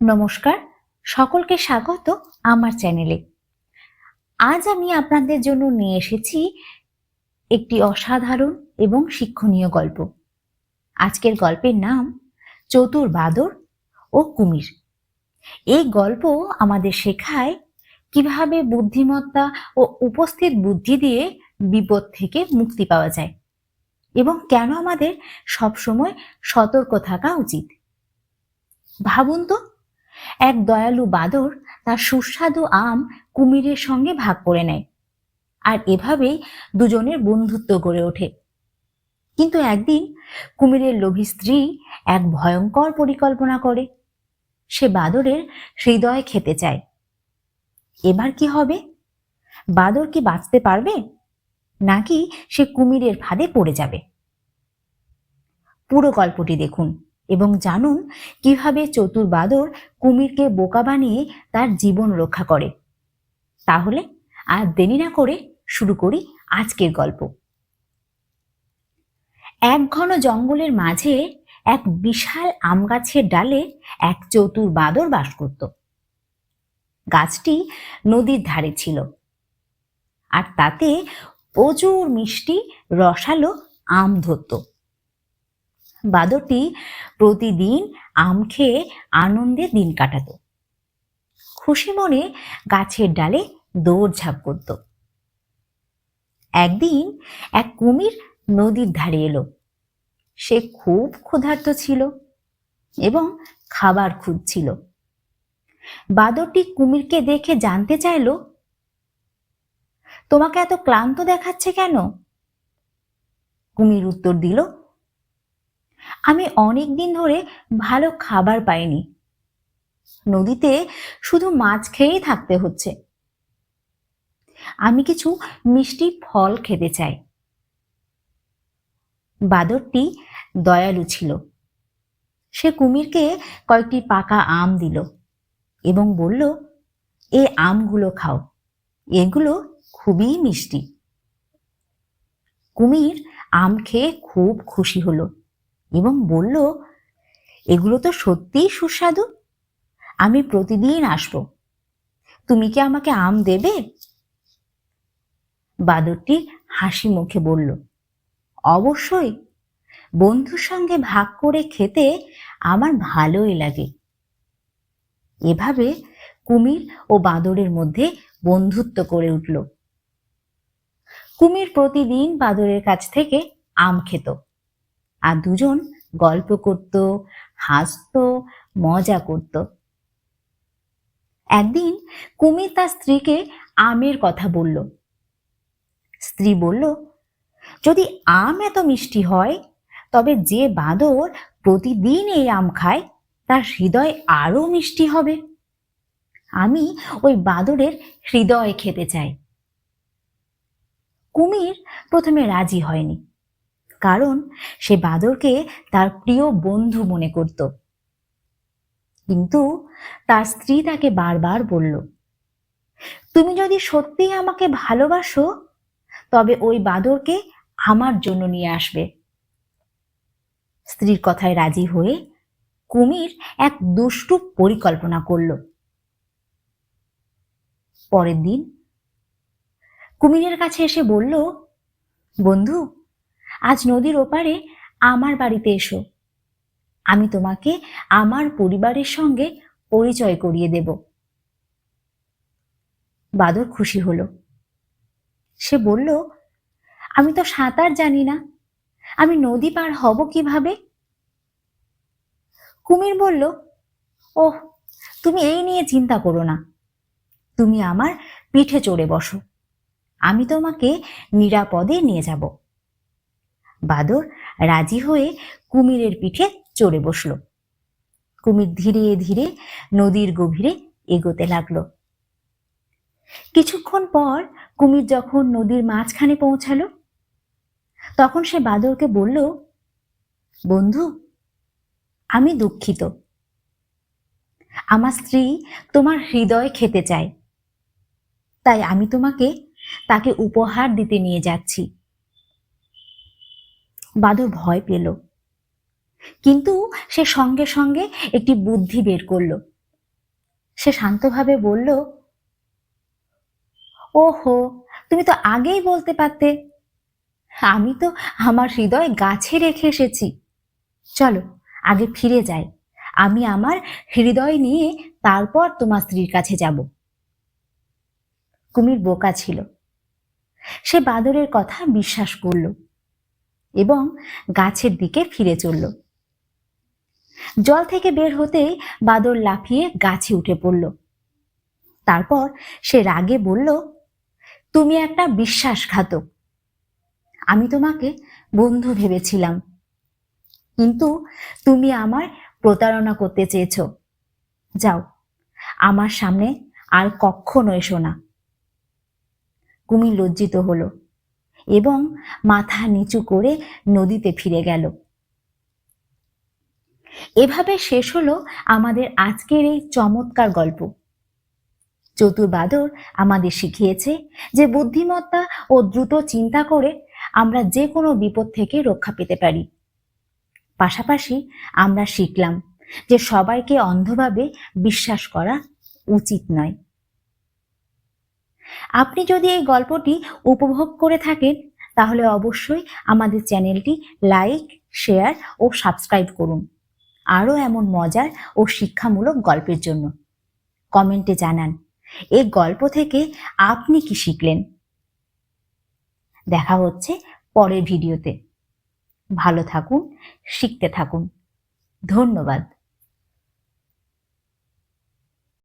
নমস্কার, সকলকে স্বাগত আমার চ্যানেলে। আজ আমি আপনাদের জন্য নিয়ে এসেছি একটি অসাধারণ এবং শিক্ষণীয় গল্প। আজকের গল্পের নাম চতুর বাদর ও কুমির। এই গল্প আমাদের শেখায় কীভাবে বুদ্ধিমত্তা ও উপস্থিত বুদ্ধি দিয়ে বিপদ থেকে মুক্তি পাওয়া যায় এবং কেন আমাদের সবসময় সতর্ক থাকা উচিত। ভাবুন তো এক দয়ালু বাদর তার সুস্বাদু আম কুমিরের সঙ্গে ভাগ করে নেয়। আর এভাবেই দুজনের বন্ধুত্ব গড়ে ওঠে। কিন্তু একদিন কুমিরের লোভী স্ত্রী এক ভয়ঙ্কর পরিকল্পনা করে। সে বাদরের হৃদয় খেতে চায়। এবার কি হবে? বাদর কি বাঁচতে পারবে? নাকি সে কুমিরের ফাঁদে পড়ে যাবে? পুরো গল্পটি দেখুন। এবং জানুন কীভাবে চতুর বাদর কুমিরকে বোকা বানিয়ে তার জীবন রক্ষা করে। তাহলে আর দেরি না করে শুরু করি আজকের গল্প। এক ঘন জঙ্গলের মাঝে এক বিশাল আম গাছের ডালে এক চতুর বাদর বাস করত। গাছটি নদীর ধারে ছিল। আর তাতে প্রচুর মিষ্টি রসালো আম ধরত। বাদরটি প্রতিদিন আম খেয়ে আনন্দে দিন কাটাতো। খুশি মনে গাছের ডালে দৌড়ঝাঁপ করত। একদিন এক কুমির নদীর ধারে এলো। সে খুব ক্ষুধার্ত ছিল এবং খাবার খুঁজছিল। বাদরটি কুমিরকে দেখে জানতে চাইল, তোমাকে এত ক্লান্ত দেখাচ্ছে কেন? কুমির উত্তর দিল আমি অনেক দিন ধরে ভালো খাবার পাইনি। নদীতে শুধু মাছ খেয়েই থাকতে হচ্ছে। আমি কিছু মিষ্টি ফল খেতে চাই। বাদরটি দয়ালু ছিল। সে কুমিরকে কয়েকটি পাকা আম দিল এবং বলল, এ আমগুলো খাও। এগুলো খুবই মিষ্টি। কুমির আম খেয়ে খুব খুশি হলো। এবং বলল, এগুলো তো সত্যিই সুস্বাদু। আমি প্রতিদিন আসব। তুমি কি আমাকে আম দেবে? বাদরটি হাসি মুখে বলল, অবশ্যই। বন্ধুর সঙ্গে ভাগ করে খেতে আমার ভালোই লাগে। এভাবে কুমির ও বাদরের মধ্যে বন্ধুত্ব করে উঠল। কুমির প্রতিদিন বাদরের কাছ থেকে আম খেত। আর দুজন গল্প করত, হাসত, মজা করত। একদিন কুমির তার স্ত্রীকে আমের কথা বলল। স্ত্রী বলল, যদি আম এত মিষ্টি হয়, তবে যে বাঁদর প্রতিদিন এই আম খায়, তার হৃদয় আরও মিষ্টি হবে। আমি ওই বাঁদরের হৃদয় খেতে চাই। কুমির প্রথমে রাজি হয়নি। কারণ সে বাদরকে তার প্রিয় বন্ধু মনে করত। কিন্তু তার স্ত্রী তাকে বারবার বলল, তুমি যদি সত্যিই আমাকে ভালোবাসো, তবে ওই বাদরকে আমার জন্য নিয়ে আসবে। স্ত্রীর কথায় রাজি হয়ে কুমির এক দুষ্টু পরিকল্পনা করল। পরের দিন কুমিরের কাছে এসে বলল, বন্ধু আজ নদীর ওপারে আমার বাড়িতে এসো। আমি তোমাকে আমার পরিবারের সঙ্গে পরিচয় করিয়ে দেব। বাদর খুশি হলো। সে বলল, আমি তো সাঁতার জানি না। আমি নদী পার হব কীভাবে? কুমির বলল, ওহ, তুমি এই নিয়ে চিন্তা করো না। তুমি আমার পিঠে চড়ে বসো। আমি তোমাকে নিরাপদে নিয়ে যাব। বাদর রাজি হয়ে কুমিরের পিঠে চড়ে বসল। কুমির ধীরে ধীরে নদীর গভীরে এগোতে লাগল। কিছুক্ষণ পর কুমির যখন নদীর মাঝখানে পৌঁছালো, তখন সে বাদরকে বলল, বন্ধু, আমি দুঃখিত। আমার স্ত্রী তোমার হৃদয় খেতে চায়। তাই আমি তোমাকে তাকে উপহার দিতে নিয়ে যাচ্ছি। বাদর ভয় পেল। কিন্তু সে সঙ্গে সঙ্গে একটি বুদ্ধি বের করল। সে শান্তভাবে বলল, ওহো, তুমি তো আগেই বলতে পারতে। আমি তো আমার হৃদয় গাছে রেখে এসেছি। চলো, আগে ফিরে যাই। আমি আমার হৃদয় নিয়ে তারপর তোমার স্ত্রীর কাছে যাব। কুমির বোকা ছিল। সে বাদরের কথা বিশ্বাস করল। এবং গাছের দিকে ফিরে চলল। জল থেকে বের হতেই বাদর লাফিয়ে গাছে উঠে পড়ল। তারপর সে রাগে বলল, তুমি একটা বিশ্বাসঘাতক। আমি তোমাকে বন্ধু ভেবেছিলাম, কিন্তু তুমি আমার প্রতারণা করতে চেয়েছ। যাও, আমার সামনে আর কখনো এসো না কুমির লজ্জিত হলো। এবং মাথা নিচু করে নদীতে ফিরে গেল। এভাবে শেষ হলো আমাদের আজকের এই চমৎকার গল্প। চতুর বাদর আমাদের শিখিয়েছে যে বুদ্ধিমত্তা ও দ্রুত চিন্তা করে আমরা যে কোনো বিপদ থেকে রক্ষা পেতে পারি। পাশাপাশি আমরা শিখলাম যে সবাইকে অন্ধভাবে বিশ্বাস করা উচিত নয়। আপনি যদি এই গল্পটি উপভোগ করে থাকেন, তাহলে অবশ্যই আমাদের চ্যানেলটি লাইক, শেয়ার ও সাবস্ক্রাইব করুন। আরও এমন মজার ও শিক্ষামূলক গল্পের জন্য। কমেন্টে জানান, এই গল্প থেকে আপনি কি শিখলেন? দেখা হচ্ছে পরের ভিডিওতে। ভালো থাকুন, শিখতে থাকুন। ধন্যবাদ।